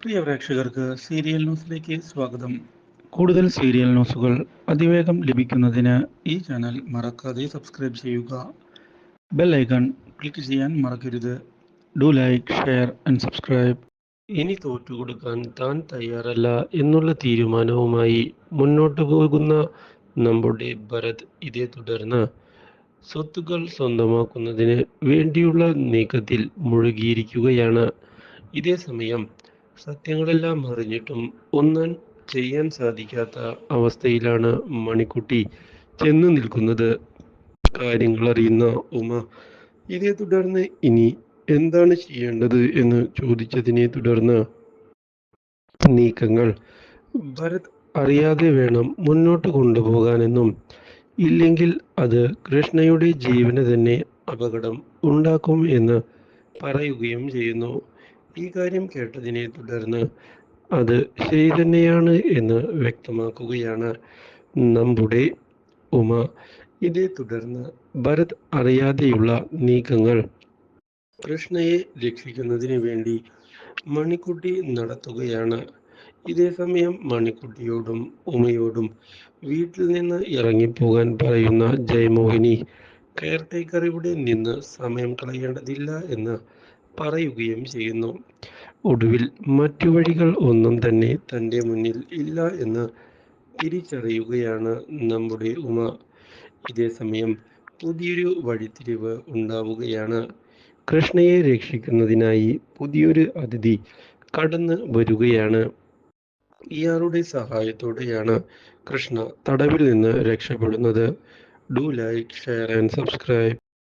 പ്രിയ പ്രേക്ഷകർക്ക് സീരിയൽ ന്യൂസിലേക്ക് സ്വാഗതം. കൂടുതൽ സീരിയൽ ന്യൂസുകൾ അതിവേഗം ലഭിക്കുന്നതിന് ഈ ചാനൽ മറക്കാതെ സബ്സ്ക്രൈബ് ചെയ്യുക. ബെൽ ഐക്കൺ ക്ലിക്ക് ചെയ്യാൻ മറക്കരുത്. Do like share and subscribe. ഇനി തോറ്റുകൊടുക്കാൻ താൻ തയ്യാറല്ല എന്നുള്ള തീരുമാനവുമായി മുന്നോട്ട് പോകുന്ന നമ്മുടെ ഭരത് ഇതേ തുടർന്ന് സ്വത്തുക്കൾ സ്വന്തമാക്കുന്നതിന് വേണ്ടിയുള്ള നീക്കത്തിൽ മുഴുകിയിരിക്കുകയാണ്. ഇതേ സമയം സത്യങ്ങളെല്ലാം അറിഞ്ഞിട്ടും ഒന്നും ചെയ്യാൻ സാധിക്കാത്ത അവസ്ഥയിലാണ് മണിക്കുട്ടി ചെന്ന് നിൽക്കുന്നത്. കാര്യങ്ങൾ അറിയുന്ന ഉമ ഇതേ തുടർന്ന് ഇനി എന്താണ് ചെയ്യേണ്ടത്? എന്ന് ചോദിച്ചതിനെ തുടർന്ന് നീക്കങ്ങൾ. ഭരത് അറിയാതെ വേണം മുന്നോട്ട് കൊണ്ടുപോകാനെന്നും ഇല്ലെങ്കിൽ അത് കൃഷ്ണയുടെ ജീവന് തന്നെ അപകടം ഉണ്ടാക്കും എന്ന് പറയുകയും ചെയ്യുന്നു. ഈ കാര്യം കേട്ടതിനെ തുടർന്ന് അത് ശരി തന്നെയാണ് എന്ന് വ്യക്തമാക്കുകയാണ്. നമ്മുടെ ഉമ. ഇതേ തുടർന്ന് ഭരത് അറിയാതെയുള്ള നീക്കങ്ങൾ കൃഷ്ണയെ രക്ഷിക്കുന്നതിന് വേണ്ടി മണിക്കുട്ടി നടത്തുകയാണ്. ഇതേ സമയം മണിക്കുട്ടിയോടും ഉമയോടും വീട്ടിൽ നിന്ന് ഇറങ്ങിപ്പോകാൻ പറയുന്ന ജയമോഹിനി കെയർ ഇവിടെ നിന്ന് സമയം കളയേണ്ടതില്ല എന്ന് പറയുകയും ചെയ്യുന്നു. ഒടുവിൽ മറ്റു വഴികൾ ഒന്നും തന്നെ തന്റെ മുന്നിൽ ഇല്ല എന്ന് തിരിച്ചറിയുകയാണ് നമ്മുടെ ഉമ. ഇതേ സമയം പുതിയൊരു വഴിത്തിരിവ് ഉണ്ടാവുകയാണ്. കൃഷ്ണയെ രക്ഷിക്കുന്നതിനായി പുതിയൊരു അതിഥി കടന്നു വരികയാണ്. ഇയാളുടെ സഹായത്തോടെയാണ് കൃഷ്ണ തടവിൽ നിന്ന് രക്ഷപ്പെടുന്നത്. Do like share and subscribe